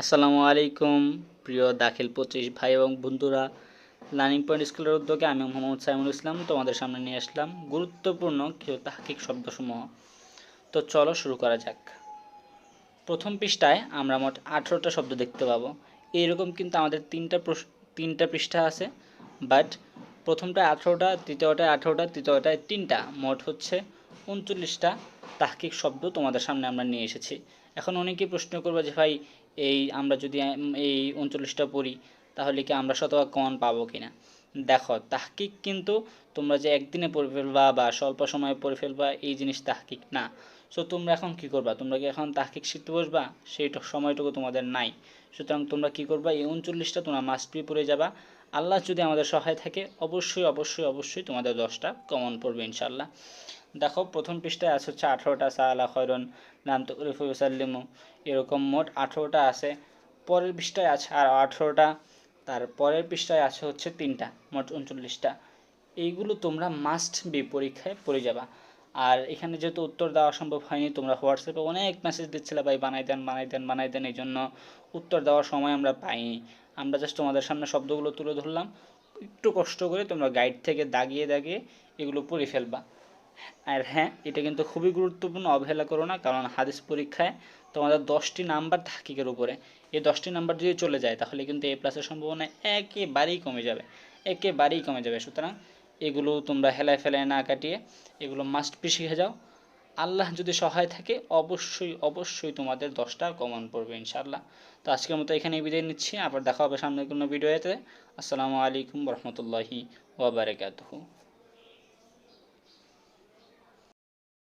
আসসালামু আলাইকুম, প্রিয় দাখিল পঁচিশ ভাই এবং বন্ধুরা। লার্নিং পয়েন্ট স্কুলের উদ্যোগে আমি মোহাম্মদ সাইমুল ইসলাম তোমাদের সামনে নিয়ে আসলাম গুরুত্বপূর্ণ কিছু তাহকিক শব্দসমূহ। তো চলো শুরু করা যাক। প্রথম পৃষ্ঠায় আমরা মোট আঠেরোটা শব্দ দেখতে পাবো। এইরকম কিন্তু আমাদের তিনটা তিনটা পৃষ্ঠা আছে বাট প্রথমটায় আঠেরোটা, দ্বিতীয়টায় আঠেরোটা, তৃতীয়টায় তিনটা। মোট হচ্ছে উনচল্লিশটা তাহকিক শব্দ তোমাদের সামনে আমরা নিয়ে এসেছি। এখন অনেকেই প্রশ্ন করবে যে ভাই, এই আমরা যদি, এই উনচল্লিশটা পড়ি, তাহলে কি আমরা শতভাগ কমন পাবো কিনা? দেখো, তাহকিক কিন্তু তোমরা যে একদিনে পড়ে ফেলবা বা স্বল্প সময়ে পড়ে ফেলবা, এই জিনিস তাহকিক না। সো তোমরা এখন কি করবা? তোমরা কি এখন তাহকিক শিখতে বসবা? সেইটা সময়টুকু তোমাদের নাই। সুতরাং তোমরা কি করবা? এই উনচল্লিশটা তোমরা মাস্ট বি পড়ে যাবা। আল্লাহ যদি আমাদের সহায় থাকে, অবশ্যই অবশ্যই অবশ্যই তোমাদের দশটা কমন পড়বে ইনশাল্লাহ দেখো, প্রথম পৃষ্ঠায় আছে হচ্ছে আঠেরোটা সালা খয়রন, নাম তো রফিউসাল্লিমু এরকম মোট আঠেরোটা আছে। পরের পৃষ্ঠায় আছে আর আঠেরোটা তার পরের পৃষ্ঠায় আছে হচ্ছে তিনটা, মোট উনচল্লিশটা। এইগুলো তোমরা মাস্ট বি পরীক্ষায় পড়ে যাবা। আর এখানে যেহেতু উত্তর দেওয়া সম্ভব হয়নি, তোমরা হোয়াটসঅ্যাপে অনেক মেসেজ দিচ্ছিলে, ভাই, বানাই দেন বানাই দেন বানাই দেন, এই জন্য উত্তর দেওয়ার সময় আমরা পাইনি। আমরা জাস্ট তোমাদের সামনে শব্দগুলো তুলে ধরলাম। একটু কষ্ট করে তোমরা গাইড থেকে দাগিয়ে দাগিয়ে এগুলো পড়ে ফেলবা। আর হ্যাঁ এটা কিন্তু খুবই গুরুত্বপূর্ণ, অবহেলা করো না, কারণ হাদিস পরীক্ষায় তোমাদের দশটি নাম্বার তাহকিকের উপরে। এই দশটি নাম্বার যদি চলে যায়, তাহলে কিন্তু এ প্লাসের সম্ভাবনা একেবারেই কমে যাবে, একেবারেই কমে যাবে। সুতরাং এগুলো তোমরা হেলায় ফেলায় না কাটিয়ে এগুলো মাস্ট বি শিখে যাও। আল্লাহ যদি সহায় থাকে, অবশ্যই অবশ্যই তোমাদের দশটা কমন পড়বে, ইনশাআল্লাহ। তো আজকের মতো এখানেই বিদায় নিচ্ছি, আবার দেখা হবে সামনে কোনো ভিডিওতে আসসালামু আলাইকুম রহমতুল্লাহি ওয়াবারাকাতুহু